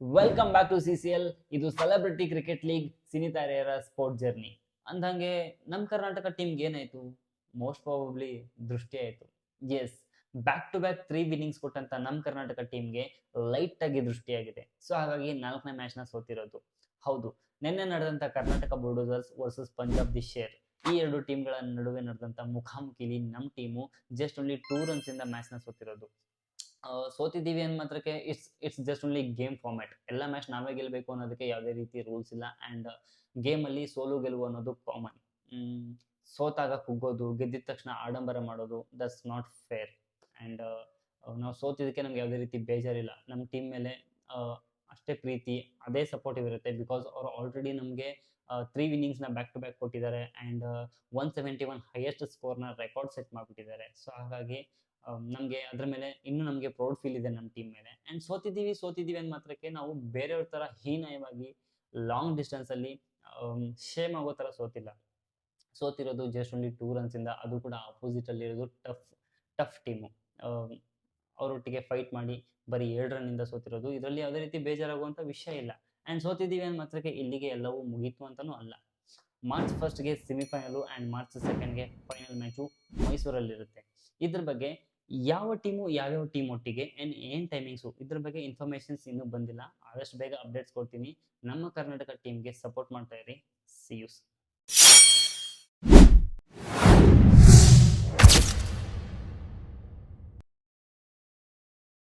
Welcome back to C C L ಇದು celebrity cricket league ಸಿನಿತಾರೆಯರ sport journey ಅಂದಂಗೆ ನಮ್ಮ ಕರ್ನಾಟಕ ಟೀಮ್ಗೆ ಏನಾಯ್ತು? ಮೋಸ್ಟ್ ಪ್ರಾಬಬ್ಲಿ ದೃಷ್ಟಿ ಆಯ್ತು. Yes back to back three winnings ಕೊಟ್ಟಂತ ನಮ್ಮ ಕರ್ನಾಟಕ ಟೀಮ್ಗೆ ಲೈಟ್ ಆಗಿ ದೃಷ್ಟಿಯಾಗಿದೆ ಸೊ ಹಾಗಾಗಿ ನಾಲ್ಕನೇ ಮ್ಯಾಚ್ನ ಸೋತಿರೋದು. ಹೌದು ನಿನ್ನೆ ನಡೆದಂತ ಕರ್ನಾಟಕ ಬುಲ್ಡೋಸರ್ಸ್ ವರ್ಸಸ್ ಪಂಜಾಬ್ ದಿ ಶೇರ್ ಈ ಎರಡು ಟೀಮ್ಗಳ ನಡುವೆ ನಡೆದಂತ ಮುಖಾಮುಖಿಲಿ ನಮ್ಮ team just only two runs ಇಂದ ಮ್ಯಾಚ್ನ ಸೋತಿರೋದು. ಆ, ಸೋತಿದ್ದೀವಿ ಅಂದ ಮಾತ್ರಕ್ಕೆ it's it's just only game format ಎಲ್ಲ ಮ್ಯಾಚ್ ನಾವೇ ಗೆಲ್ಲಬೇಕು ಅನ್ನೋದಕ್ಕೆ ಯಾವುದೇ ರೀತಿ ರೂಲ್ಸ್ ಇಲ್ಲ ಆ್ಯಂಡ್ ಗೇಮಲ್ಲಿ ಸೋಲು ಗೆಲುವು ಅನ್ನೋದು ಕಾಮನ್ ಸೋತಾಗ ಕುಗ್ಗೋದು, ಗೆದ್ದಿದ ತಕ್ಷಣ ಆಡಂಬರ ಮಾಡೋದು ದಟ್ಸ್ ನಾಟ್ ಫೇರ್ ಆ್ಯಂಡ್ ನಾವು ಸೋತಿದ್ದಕ್ಕೆ ನಮ್ಗೆ ಯಾವುದೇ ರೀತಿ ಬೇಜಾರಿಲ್ಲ. ನಮ್ಮ ಟೀಮ್ ಮೇಲೆ ಅಷ್ಟೇ ಪ್ರೀತಿ, ಅದೇ ಸಪೋರ್ಟಿವ್ ಇರುತ್ತೆ ಬಿಕಾಸ್ ಅವರು ಆಲ್ರೆಡಿ ನಮಗೆ ತ್ರೀ ವಿನ್ನಿಂಗ್ಸ್ನ ಬ್ಯಾಕ್ ಟು ಬ್ಯಾಕ್ ಕೊಟ್ಟಿದ್ದಾರೆ and one seventy one highest ಸ್ಕೋರ್ನ record set ಮಾಡಿಬಿಟ್ಟಿದ್ದಾರೆ. ಸೊ ಹಾಗಾಗಿ ನಮಗೆ ಅದ್ರ ಮೇಲೆ ಇನ್ನೂ ನಮಗೆ ಪ್ರೌಡ್ ಫೀಲ್ ಇದೆ ನಮ್ಮ ಟೀಮ್ ಮೇಲೆ. ಆ್ಯಂಡ್ ಸೋತಿದ್ದೀವಿ ಸೋತಿದ್ದೀವಿ ಅಂದ ಮಾತ್ರಕ್ಕೆ ನಾವು ಬೇರೆಯವ್ರ ಥರ ಹೀನಾಯವಾಗಿ ಲಾಂಗ್ ಡಿಸ್ಟೆನ್ಸಲ್ಲಿ ಶೇಮ್ ಆಗೋ ಥರ ಸೋತಿಲ್ಲ. ಸೋತಿರೋದು ಜಸ್ಟ್ ಓನ್ಲಿ ಟೂ ರನ್ಸಿಂದ ಅದು ಕೂಡ ಆಪೋಸಿಟಲ್ಲಿ ಇರೋದು ಟಫ್ ಟಫ್ ಟೀಮು ಅವರೊಟ್ಟಿಗೆ ಫೈಟ್ ಮಾಡಿ ಬರೀ ಏಳು ರನ್ನಿಂದ ಸೋತಿರೋದು. ಇದರಲ್ಲಿ ಯಾವುದೇ ರೀತಿ ಬೇಜಾರಾಗುವಂಥ ವಿಷಯ ಇಲ್ಲ. ಆ್ಯಂಡ್ ಸೋತಿದ್ದೀವಿ ಅಂದ ಮಾತ್ರಕ್ಕೆ ಇಲ್ಲಿಗೆ ಎಲ್ಲವೂ ಮುಗೀತು ಅಂತಲೂ ಅಲ್ಲ. ಮಾರ್ಚ್ ಫಸ್ಟ್ಗೆ ಸೆಮಿಫೈನಲು ಆ್ಯಂಡ್ ಮಾರ್ಚ್ ಸೆಕೆಂಡ್ಗೆ ಫೈನಲ್ ಮ್ಯಾಚು ಮೈಸೂರಲ್ಲಿರುತ್ತೆ. ಇದ್ರ ಬಗ್ಗೆ ಯಾವ ಟೀಮು ಯಾವ್ಯಾವ ಟೀಮ್ ಒಟ್ಟಿಗೆ ಆ್ಯಂಡ್ ಏನ್ ಟೈಮಿಂಗ್ಸು ಇದ್ರ ಬಗ್ಗೆ ಇನ್ಫಾರ್ಮೇಷನ್ಸ್ ಇನ್ನೂ ಬಂದಿಲ್ಲ. ಆದಷ್ಟು ಬೇಗ ಅಪ್ಡೇಟ್ಸ್ ಕೊಡ್ತೀನಿ. ನಮ್ಮ ಕರ್ನಾಟಕ ಟೀಮ್ಗೆ ಸಪೋರ್ಟ್ ಮಾಡ್ತಾ ಇರಿ. C use